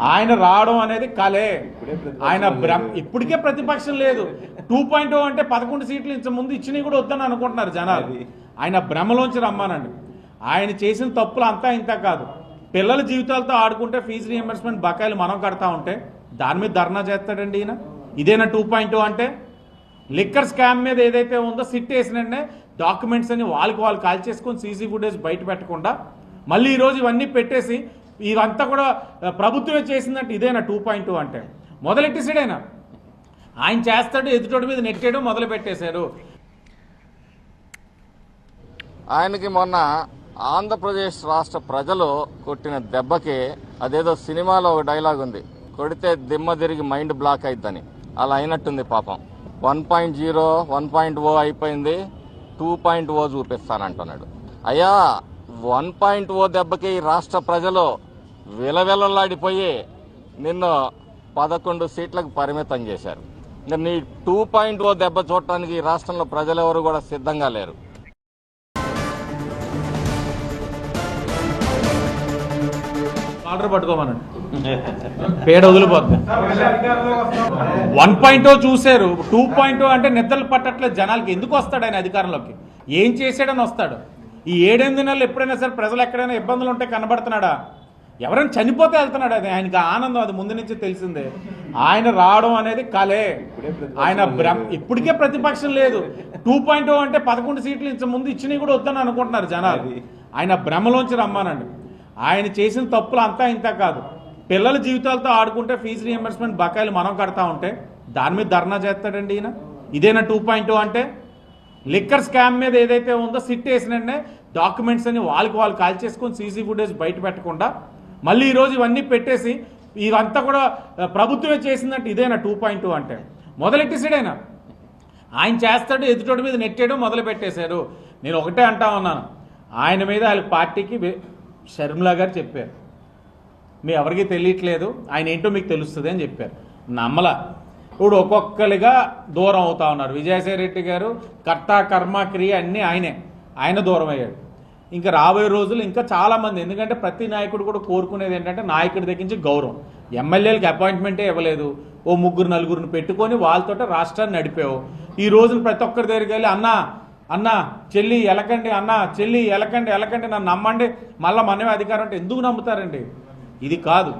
ఆయన రావడం అనేది కలే. ఆయన ఇప్పటికే ప్రతిపక్షం లేదు. టూ పాయింట్ అంటే పదకొండు సీట్లు ఇంత ముందు ఇచ్చినవి కూడా వద్దని అనుకుంటున్నారు జనాలు. ఆయన భ్రమలోంచి రమ్మానండి. ఆయన చేసిన తప్పులు అంతా ఇంత కాదు. పిల్లల జీవితాలతో ఆడుకుంటే ఫీజు రియంబర్స్మెంట్ బకాయిలు మనం కడతా ఉంటే దాని మీద ధర్నా చేస్తాడండి ఈయన. ఇదేనా టూ పాయింట్ అంటే? లిక్కర్ స్కామ్ మీద ఏదైతే ఉందో సిట్ వేసినంటే డాక్యుమెంట్స్ అని వాళ్ళకి వాళ్ళు కాల్ చేసుకొని సీసీ ఫుటేజ్ బయట పెట్టకుండా మళ్ళీ ఈరోజు ఇవన్నీ పెట్టేసి ఇదంతా కూడా ప్రభుత్వమే చేసిందంటే ఇదేనా టూ పాయింట్ అంటే? మొదలెట్టేసాడైనా ఆయన చేస్తాడు ఎదుటోడి మీద నెట్టేయడం మొదలు పెట్టేశారు ఆయనకి మొన్న ఆంధ్రప్రదేశ్ రాష్ట్ర ప్రజలు కొట్టిన దెబ్బకి అదేదో సినిమాలో ఒక డైలాగ్ ఉంది. కొడితే దిమ్మ తిరిగి మైండ్ బ్లాక్ అయిద్దని. అలా అయినట్టుంది పాపం. One point zero one point O అయిపోయింది. టూ పాయింట్ ఓ చూపిస్తానంటున్నాడు. అయ్యా వన్ పాయింట్ ఓ దెబ్బకి ఈ రాష్ట్ర ప్రజలు విలవిలలాడిపోయి నిన్ను పదకొండు సీట్లకు పరిమితం చేశారు. ఇంకా నీ టూ పాయింట్ ఓ దెబ్బ చూడటానికి ఈ రాష్ట్రంలో ప్రజలెవరు కూడా సిద్ధంగా లేరు. ఆర్డర్ పట్టుకోమనండి. పేడ వదిలిపోద్ది. వన్ పాయింట్ చూశారు. టూ పాయింట్ అంటే నిద్రలు పట్టట్లేదు జనాలకి. ఎందుకు వస్తాడు ఆయన అధికారంలోకి? ఏం చేశాడని వస్తాడు? ఈ ఏడెనిమిది నెలలు ఎప్పుడైనా సరే ప్రజలు ఎక్కడైనా ఇబ్బందులు ఉంటే కనబడుతున్నాడా? ఎవరైనా చనిపోతే వెళ్తున్నాడు అది. ఆయనకి ఆనందం అది ముందు నుంచి తెలిసిందే. ఆయన రావడం అనేది కలే. ఆయన ఇప్పటికే ప్రతిపక్షం లేదు. టూ పాయింట్ అంటే పదకొండు సీట్లు ఇంత ముందు ఇచ్చినవి కూడా వద్దని అనుకుంటున్నారు జనాలు. ఆయన భ్రమలోంచి రమ్మానండి. ఆయన చేసిన తప్పులు అంతా ఇంత కాదు. పిల్లల జీవితాలతో ఆడుకుంటే ఫీజు రియంబర్స్మెంట్ బకాయిలు మనం కడతా ఉంటే దాని మీద ధర్నా చేస్తాడండి ఈయన. ఇదేనా టూ పాయింట్ అంటే? లిక్కర్ స్కామ్ మీద ఏదైతే ఉందో సిట్ వేసినంటే డాక్యుమెంట్స్ అని వాళ్ళకి వాళ్ళు కాల్ చేసుకొని సీసీ ఫుటేజ్ బయట పెట్టకుండా మళ్ళీ ఈరోజు ఇవన్నీ పెట్టేసి ఇవంతా కూడా ప్రభుత్వమే చేసిందంటే ఇదేనా టూ పాయింట్ టూ అంటే? మొదలెట్టేసాడైనా? ఆయన చేస్తాడు ఎదుటోడి మీద నెట్టేయడం మొదలు పెట్టేశారు నేను ఒకటే అంటా ఉన్నాను. ఆయన మీద వాళ్ళ పార్టీకి షర్మిలా గారు చెప్పారు. మీ ఎవరికి తెలియట్లేదు ఆయన ఏంటో మీకు తెలుస్తుంది అని చెప్పారు. నమ్మల. ఇప్పుడు ఒక్కొక్కరిగా దూరం అవుతా ఉన్నారు. విజయసాయి రెడ్డి గారు కర్త కర్మ క్రియ అన్నీ ఆయనే. ఆయన దూరం అయ్యాడు ఇంకా రాబోయే రోజులు ఇంకా చాలామంది ఎందుకంటే ప్రతి నాయకుడు కూడా కోరుకునేది ఏంటంటే నాయకుడి దగ్గర నుంచి గౌరవం. ఎమ్మెల్యేలకు అపాయింట్మెంటే ఇవ్వలేదు. ఓ ముగ్గురు నలుగురిని పెట్టుకొని వాళ్ళతో రాష్ట్రాన్ని నడిపావు. ఈ రోజున ప్రతి ఒక్కరి దగ్గరికి వెళ్ళి అన్నా అన్న చెల్లి ఎలకండి అన్న చెల్లి ఎలకండి ఎలకండి నన్ను నమ్మండి. మళ్ళీ మనమే అధికారం అంటే ఎందుకు నమ్ముతారండి? ఇది కాదు.